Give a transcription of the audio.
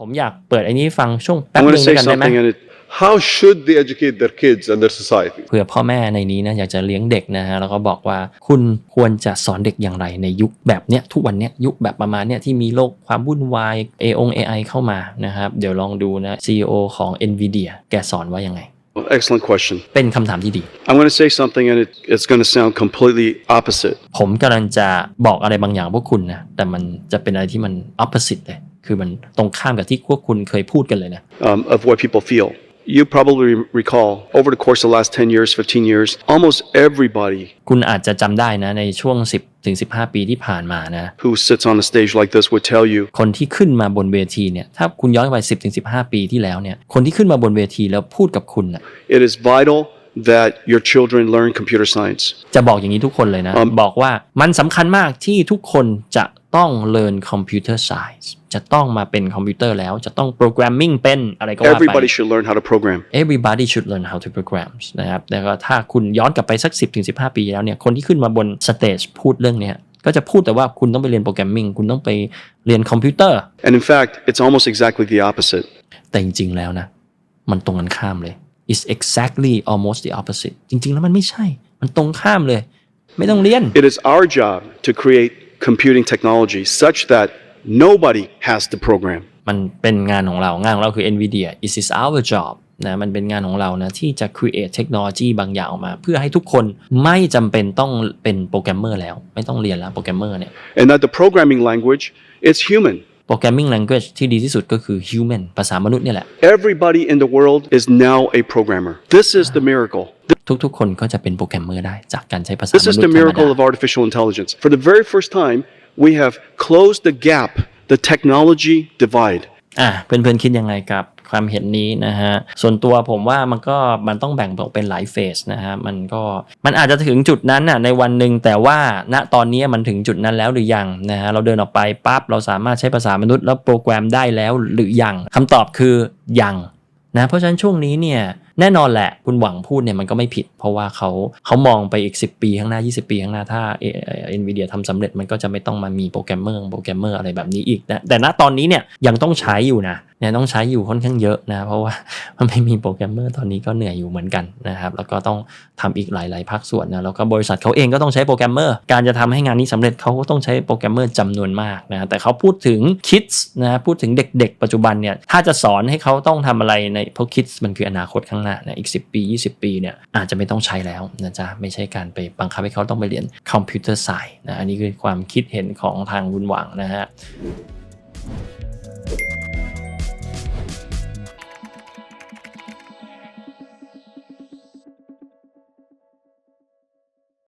ผมอยากเปิดไอ้นี้ฟังช่วงแป๊ I'm บ going นึ to ง say แล้วกันได้ไหม something in it. How should they educate their kids and their society? เผื่อพ่อแม่ในนี้นะอยากจะเลี้ยงเด็กนะฮะแล้วก็บอกว่าคุณควรจะสอนเด็กอย่างไรในยุคแบบเนี้ยทุกวันเนี้ยยุคแบบประมาณเนี้ยที่มีโลกความวุ่นวาย A อง AI เข้ามานะครับ เดี๋ยวลองดูนะ CEO ของ NVIDIA แกสอนว่ายังไง Excellent question. เป็นคำถามที่ดี I'm going to say something and it, it's going to sound completely opposite. ผมกำลังจะบอกอะไรบางอย่างพวกคุณนะแต่มันจะเป็นอะไรที่มัน opposite เลย คือมันตรงข้ามกับที่พวกคุณเคยพูดกันเลยนะ um, of what people feel. You probably recall over the course of the last 10 years, 15 years, almost everybody คุณอาจจะจำได้นะในช่วง 10ถึง15 ปีที่ผ่านมานะ who sits on a stage like this would tell you คนที่ขึ้นมาบนเวทีเนี่ยถ้าคุณย้อนไป 10ถึง15 ปีที่แล้วเนี่ยคนที่ขึ้นมาบนเวทีแล้วพูดกับคุณน่ะ it is vital that your children learn computer science. จะบอกอย่างนี้ทุกคนเลยนะอืมบอกว่ามันสำคัญมากที่ทุกคนจะต้อง learn computer science จะต้องมาเป็นคอมพิวเตอร์แล้วจะต้อง programming เป็นอะไรก็ว่าไป Everybody should learn how to program. everybody should learn how to program นะครับแล้วก็ถ้าคุณย้อนกลับไปสัก 10ถึง15 ปีแล้วเนี่ยคนที่ขึ้นมาบนสเตจพูดเรื่องเนี้ยก็จะพูดแต่ว่าคุณต้องไปเรียนโปรแกรมมิ่งคุณต้องไปเรียนคอมพิวเตอร์ And in fact, it's almost exactly the opposite. แต่จริงๆแล้วนะ มันตรงกันข้ามเลย it's exactly almost the opposite จริง ๆ แล้วมันไม่ใช่ มันตรงข้ามเลย ไม่ต้องเรียน It is our job to create computing technology such that nobody has to program. มันเป็นงานของเรา งานของเราคือ NVIDIA it is our job นะมันเป็นงานของเรานะที่จะ create technology บางอย่างออกมา เพื่อให้ทุกคนไม่จำเป็นต้องเป็นโปรแกรมเมอร์แล้ว ไม่ต้องเรียนแล้วโปรแกรมเมอร์เนี่ย And that the programming language is human. Programming language ที่ดีที่สุดก็คือ human ภาษามนุษย์เนี่ยแหละ Everybody in the world is now a programmer. This is the miracle. ทุกๆ คนก็จะเป็นโปรแกรมเมอร์ได้จากการใช้ภาษา This ม is นุษ the ย์ธรรม miracle ดา of artificial intelligence. For the very first time, we have closed the gap, the technology divide. อะเพื่อนๆคิดยังไงกับ ความเห็นนี้นะฮะส่วนตัวผมว่ามันก็มันต้องแบ่งออกเป็นหลายเฟสนะฮะมันก็มันอาจจะถึงจุดนั้นน่ะในวันหนึ่งแต่ว่าณตอนนี้มันถึงจุดนั้นแล้วหรือยังนะฮะเราเดินออกไปปั๊บเราสามารถใช้ภาษามนุษย์แล้วโปรแกรมได้แล้วหรือยังคำตอบคือยังนะเพราะฉะนั้นช่วงนี้เนี่ยแน่นอนแหละคุณหวังพูดเนี่ยมันก็ไม่ผิด เพราะว่าเขาเขามองไปอีก 10 ปีข้างหน้า 20 ปีข้างหน้าถ้าเอ็นวีเดียทำสำเร็จมันก็จะไม่ต้องมามีโปรแกรมเมอร์โปรแกรมเมอร์อะไรแบบนี้อีกนะแต่ณตอนนี้เนี่ยยังต้องใช้อยู่นะ เนี่ยต้องใช้อยู่ค่อนข้างเยอะนะเพราะว่ามันไม่มีโปรแกรมเมอร์ตอนนี้ก็เหนื่อยอยู่เหมือนกันนะครับแล้วก็ต้องทำอีกหลาย ๆ ภาคส่วนนะแล้วก็บริษัทเขาเองก็ต้องใช้โปรแกรมเมอร์การจะทำให้งานนี้สำเร็จเขาก็ต้องใช้โปรแกรมเมอร์จำนวนมากนะแต่เขาพูดถึง kids นะพูดถึงเด็ก ๆ ปัจจุบันเนี่ยถ้าจะสอนให้เขาต้องทำอะไรในเพราะ kids มันคืออนาคตข้างหน้านะอีก 10 ปี 20 ปีเนี่ยอาจจะไม่ต้องใช้แล้วนะจ๊ะไม่ใช่การไปบังคับให้เขาต้องไปเรียนคอมพิวเตอร์ไซน์นะอันนี้คือความคิดเห็นของทางบุญหวังนะฮะ